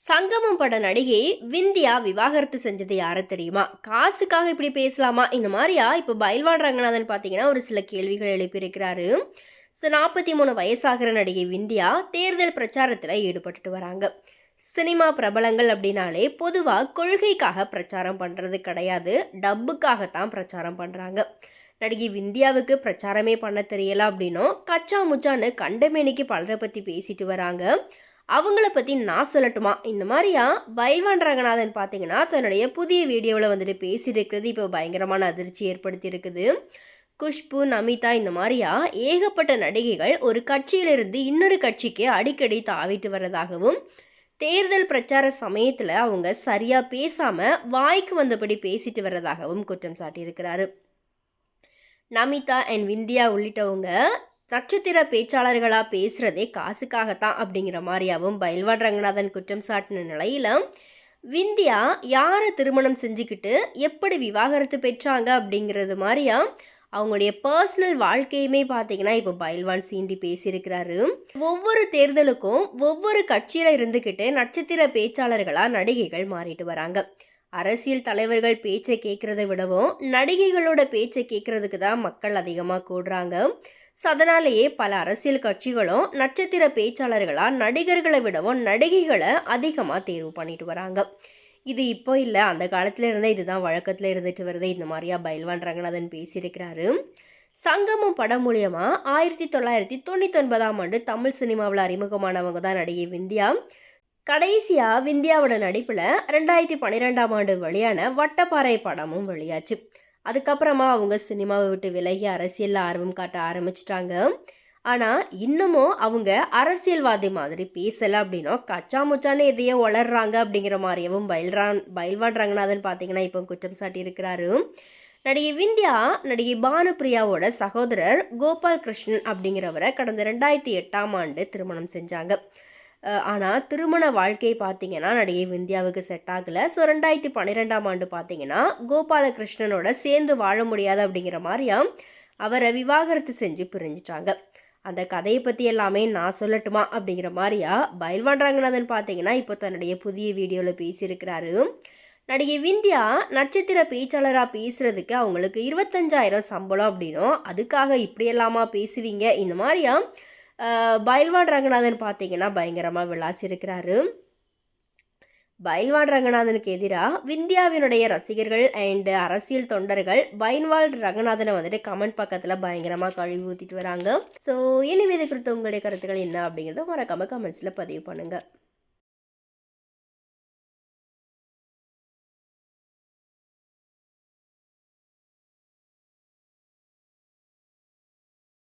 சங்கமம் பட நடிகை விந்தியா விவாகரத்து செஞ்சது யாரை தெரியுமா? காசுக்காக இப்படி பேசலாமா? இந்த மாதிரியா? இப்போ பயில்வான் ரங்கநாதன் பார்த்தீங்கன்னா ஒரு சில கேள்விகள் எழுப்பியிருக்கிறாரு. ஸோ நாற்பத்தி மூணு வயசாகிற நடிகை விந்தியா தேர்தல் பிரச்சாரத்தில் ஈடுபட்டுட்டு வராங்க. சினிமா பிரபலங்கள் அப்படின்னாலே பொதுவாக கொள்கைக்காக பிரச்சாரம் பண்ணுறது கிடையாது. டப்புக்காகத்தான் பிரச்சாரம் பண்ணுறாங்க நடிகை விந்தியாவுக்கு பிரச்சாரமே பண்ண தெரியல அப்படின்னும் கச்சா முச்சான்னு கண்டமேனிக்கு பலரை பற்றி பேசிட்டு வராங்க. அவங்கள பற்றி நான் சொல்லட்டுமா? இந்த மாதிரியா? பைல்வான் ரங்கநாதன் பார்த்தீங்கன்னா தன்னுடைய புதிய வீடியோவில் வந்துட்டு பேசியிருக்கிறது இப்போ பயங்கரமான அதிர்ச்சி ஏற்படுத்தி இருக்குது குஷ்பு நமிதா இந்த மாதிரியா? ஏகப்பட்ட நடிகைகள் ஒரு கட்சியிலிருந்து இன்னொரு கட்சிக்கு அடிக்கடி தாவிட்டு வர்றதாகவும் தேர்தல் பிரச்சார சமயத்தில் அவங்க சரியாக பேசாமல் வாய்க்கு வந்தபடி பேசிட்டு வர்றதாகவும் குற்றம் சாட்டியிருக்கிறாரு. நமிதா அண்ட் விந்தியா உள்ளிட்டவங்க நட்சத்திர பேச்சாளர்களாக பேசுகிறதே காசுக்காகத்தான் அப்படிங்கிற மாதிரியாவும் பயில்வான் ரங்கநாதன் குற்றம் சாட்டின நிலையில் விந்தியா யாரை திருமணம் செஞ்சுக்கிட்டு எப்படி விவாகரத்து பெற்றாங்க அப்படிங்கிறது மாதிரியா அவங்களுடைய பர்சனல் வாழ்க்கையுமே பார்த்தீங்கன்னா இப்போ பயில்வான் சீண்டி பேசியிருக்கிறாரு. ஒவ்வொரு தேர்தலுக்கும் ஒவ்வொரு கட்சியில் இருந்துக்கிட்டு நட்சத்திர பேச்சாளர்களாக நடிகைகள் மாறிட்டு வராங்க. அரசியல் தலைவர்கள் பேச்சை கேட்குறத விடவும் நடிகைகளோட பேச்சை கேட்குறதுக்கு தான் மக்கள் அதிகமாக கூடுறாங்க. ஸோ அதனாலேயே பல அரசியல் கட்சிகளும் நட்சத்திர பேச்சாளர்களாக நடிகர்களை விடவும் நடிகைகளை அதிகமாக தேர்வு பண்ணிட்டு வராங்க. இது இப்போ இல்லை அந்த காலத்தில் இருந்தே இதுதான் வழக்கத்தில் இருந்துட்டு வருது. இந்த மாதிரியா பயில்வான் ரங்கநாதன் பேசியிருக்கிறாரு. சங்கமம் படம் மூலியமாக ஆயிரத்தி தொள்ளாயிரத்தி தொண்ணூற்றி ஒன்பதாம் ஆண்டு தமிழ் சினிமாவில் அறிமுகமானவங்க தான் நடிகை விந்தியா. கடைசியாக விந்தியாவோட நடிப்பில் ரெண்டாயிரத்தி பன்னிரெண்டாம் ஆண்டு வெளியான வட்டப்பாறை படமும் வெளியாச்சு. அதுக்கப்புறமா அவங்க சினிமாவை விட்டு விலகி அரசியலில் ஆர்வம் காட்ட ஆரம்பிச்சிட்டாங்க. ஆனால் இன்னமும் அவங்க அரசியல்வாதி மாதிரி பேசலை அப்படின்னா கச்சா முச்சான்னு எதையோ வளர்றாங்க அப்படிங்கிற மாதிரியவும் பயில்றான் பயில்வான் ரங்கநாதன் பார்த்தீங்கன்னா இப்போ குற்றம் சாட்டி இருக்கிறாரு நடிகை விந்தியா நடிகை பானுபிரியாவோட சகோதரர் கோபால் கிருஷ்ணன் அப்படிங்கிறவரை கடந்த ரெண்டாயிரத்தி எட்டாம் ஆண்டு திருமணம் செஞ்சாங்க. ஆனால் திருமண வாழ்க்கை பார்த்தீங்கன்னா நடிகை விந்தியாவுக்கு செட் ஆகலை. ஸோ ரெண்டாயிரத்தி பன்னிரெண்டாம் ஆண்டு பார்த்தீங்கன்னா கோபாலகிருஷ்ணனோட சேர்ந்து வாழ முடியாது அப்படிங்கிற மாதிரியா அவரை விவாகரத்து செஞ்சு பிரிஞ்சிட்டாங்க. அந்த கதையை பற்றி எல்லாமே நான் சொல்லட்டுமா அப்படிங்கிற மாதிரியா பயில்வான் ரங்கநாதன் பார்த்தீங்கன்னா இப்போ தன்னுடைய புதிய வீடியோவில் பேசியிருக்கிறாரு. நடிகை விந்தியா நட்சத்திர பேச்சாளராக பேசுகிறதுக்கு அவங்களுக்கு இருபத்தஞ்சாயிரம் சம்பளம் அப்படின்னும் அதுக்காக இப்படியெல்லாமா பேசுவீங்க இந்த மாதிரியா பயில்வான் ரங்கநாதன் பார்த்தீங்கன்னா பயங்கரமாக விளாசிருக்கிறாரு. பயில்வான் ரங்கநாதனுக்கு எதிராக விந்தியாவினுடைய ரசிகர்கள் அண்டு அரசியல் தொண்டர்கள் பயில்வான் ரங்கநாதனை வந்துட்டு கமெண்ட் பக்கத்தில் பயங்கரமாக கழுவி ஊற்றிட்டு வராங்க. ஸோ இனிமே இது குறித்து உங்களுடைய கருத்துக்கள் என்ன அப்படிங்கிறத மறக்காமல் கமெண்ட்ஸில் பதிவு பண்ணுங்கள்